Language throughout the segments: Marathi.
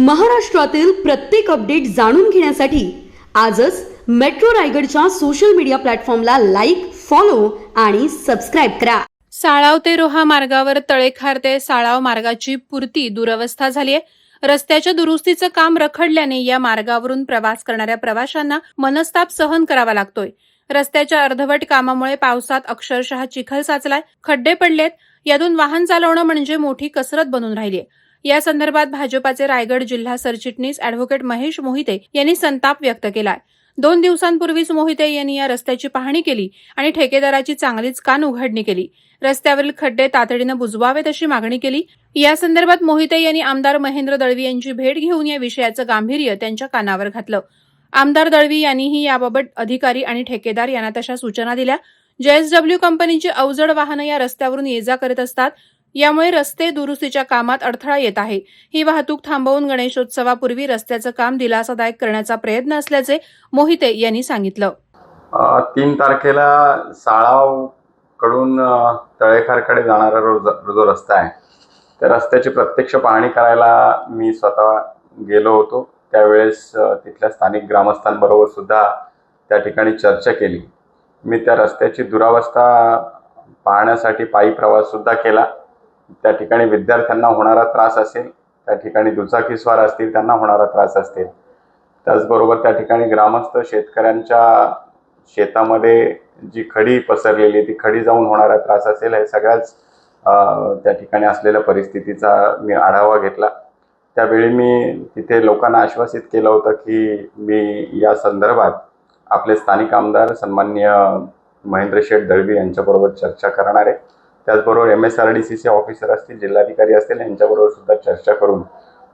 महाराष्ट्रातील प्रत्येक अपडेट जाणून घेण्यासाठी आजच मेट्रो रायगडच्या सोशल मीडिया प्लॅटफॉर्मला लाईक फॉलो आणि सबस्क्राईब करा. साळाव ते रोहा मार्गावर तळेखार ते साळाव मार्गाची पूर्ती दुरवस्था झाली आहे. रस्त्याच्या दुरुस्तीचं काम रखडल्याने या मार्गावरून प्रवास करणाऱ्या प्रवाशांना मनस्ताप सहन करावा लागतोय. रस्त्याच्या अर्धवट कामामुळे पावसात अक्षरशः चिखल साचलाय. खड्डे पडलेत. यातून वाहन चालवणं म्हणजे मोठी कसरत बनून राहिलीय. या संदर्भात भाजपाचे रायगड जिल्हा सरचिटणीस अॅडव्होकेट महेश मोहिते यांनी संताप व्यक्त केलाय. दोन दिवसांपूर्वीच मोहिते यांनी या रस्त्याची पाहणी केली आणि ठेकेदाराची चांगलीच कान उघडणी केली. रस्त्यावरील खड्डे तातडीनं बुजवावेत अशी मागणी केली. या संदर्भात मोहिते यांनी आमदार महेंद्र दळवी यांची भेट घेऊन या विषयाचं गांभीर्य त्यांच्या कानावर घातलं. आमदार दळवी यांनीही याबाबत अधिकारी आणि ठेकेदार यांना तशा सूचना दिल्या. जेएसडब्ल्यू कंपनीची अवजड वाहनं या रस्त्यावरून ये जा करत असतात यामुळे रस्ते दुरुस्तीच्या कामात अडथळा येत आहे. ही वाहतूक थांबवून गणेशोत्सवापूर्वी रस्त्याचं काम दिलासादायक करण्याचा प्रयत्न असल्याचे मोहिते यांनी सांगितलं. तीन तारखेला साळावकडून तळेखारकडे जाणारा रो जो रस्ता आहे त्या रस्त्याची प्रत्यक्ष पाहणी करायला मी स्वतः गेलो होतो. त्यावेळेस तिथल्या स्थानिक ग्रामस्थांबरोबर सुद्धा त्या ठिकाणी चर्चा केली. मी त्या रस्त्याची दुरावस्था पाहण्यासाठी पायी प्रवास सुद्धा केला. त्या ठिकाणी विद्यार्थ्यांना होणारा त्रास असेल त्या ठिकाणी दुचाकीस्वार असतील त्यांना होणारा त्रास असतील त्याचबरोबर त्या ठिकाणी ग्रामस्थ शेतकऱ्यांच्या शेतामध्ये जी खडी पसरलेली ती खडी जाऊन होणारा त्रास असेल हे सगळ्याच त्या ठिकाणी असलेल्या परिस्थितीचा मी आढावा घेतला. त्यावेळी मी तिथे लोकांना आश्वासित केलं होतं की मी या संदर्भात आपले स्थानिक आमदार सन्माननीय महेंद्र शेठ दळवी यांच्याबरोबर चर्चा करणार आहे. त्याचबरोबर M S R D C C officer असतील जिल्हाधिकारी असतील यांच्याबरोबर सुद्धा चर्चा करून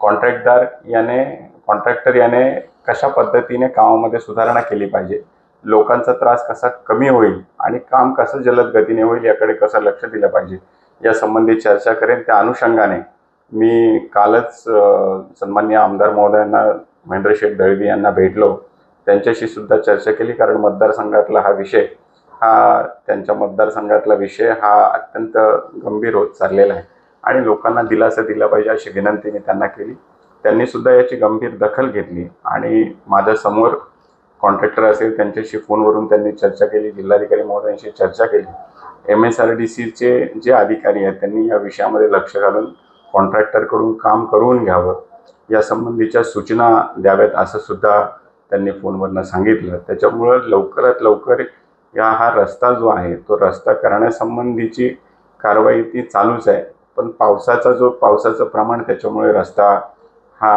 कॉन्ट्रॅक्टदार याने कॉन्ट्रॅक्टर याने कशा पद्धतीने कामामध्ये सुधारणा केली पाहिजे लोकांचा त्रास कसा कमी होईल आणि काम कसं जलद गतीने होईल याकडे कसं लक्ष दिलं पाहिजे यासंबंधी चर्चा करेन. त्या अनुषंगाने मी कालच सन्मान्य सन्माननीय आमदार महोदयांना महेंद्र शेठ दळवी यांना भेटलो. त्यांच्याशी सुद्धा चर्चा केली कारण मतदारसंघातला हा विषय हा त्यांच्या मतदारसंघातला विषय हा अत्यंत गंभीर होत चाललेला आहे. आणि लोकांना दिलासा दिला पाहिजे अशी विनंती मी त्यांना केली. त्यांनी सुद्धा याची गंभीर दखल घेतली आणि माझ्यासमोर कॉन्ट्रॅक्टर असेल त्यांच्याशी फोनवरून त्यांनी चर्चा केली जिल्हाधिकारी महोदयांशी चर्चा केली. एम एस आर डी सीचे जे अधिकारी आहेत त्यांनी या विषयामध्ये लक्ष घालून कॉन्ट्रॅक्टरकडून काम करून घ्यावं या संबंधीच्या सूचना द्याव्यात असं सुद्धा त्यांनी फोनवरनं सांगितलं. त्याच्यामुळं लवकरात लवकर या हा रस्ता जो आहे तो रस्ता करण्यासंबंधीची कारवाई ती चालूच आहे. पण पावसाचा जो पावसाचं प्रमाण त्याच्यामुळे रस्ता हा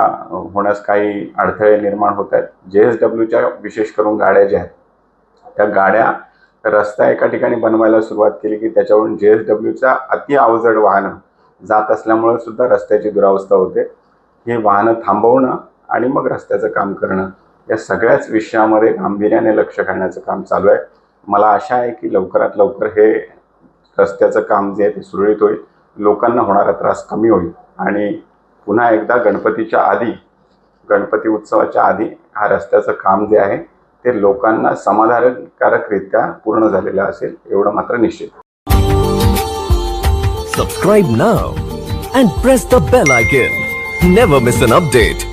होण्यास काही अडथळे निर्माण होत आहेत. जे एस डब्ल्यूच्या विशेष करून गाड्या ज्या आहेत त्या गाड्या रस्ता एका ठिकाणी बनवायला सुरुवात केली की त्याच्यावरून जे एस डब्ल्यूचा अति अवजड वाहनं जात असल्यामुळे सुद्धा रस्त्याची दुरावस्था होते. ही वाहनं थांबवणं आणि मग रस्त्याचं काम करणं या सगळ्याच विषयामध्ये गांभीर्याने लक्ष घालण्याचं काम चालू आहे. मला आशा आहे की लवकरात लवकर हे रस्त्याचं काम जे आहे ते सुरळीत होईल. लोकांना होणारा त्रास कमी होईल. आणि पुन्हा एकदा गणपतीच्या आधी गणपती उत्सवाच्या आधी हा रस्त्याचं काम जे आहे ते लोकांना समाधानकारकरित्या पूर्ण झालेलं असेल एवढं मात्र निश्चित. Subscribe now and press the bell icon never miss an update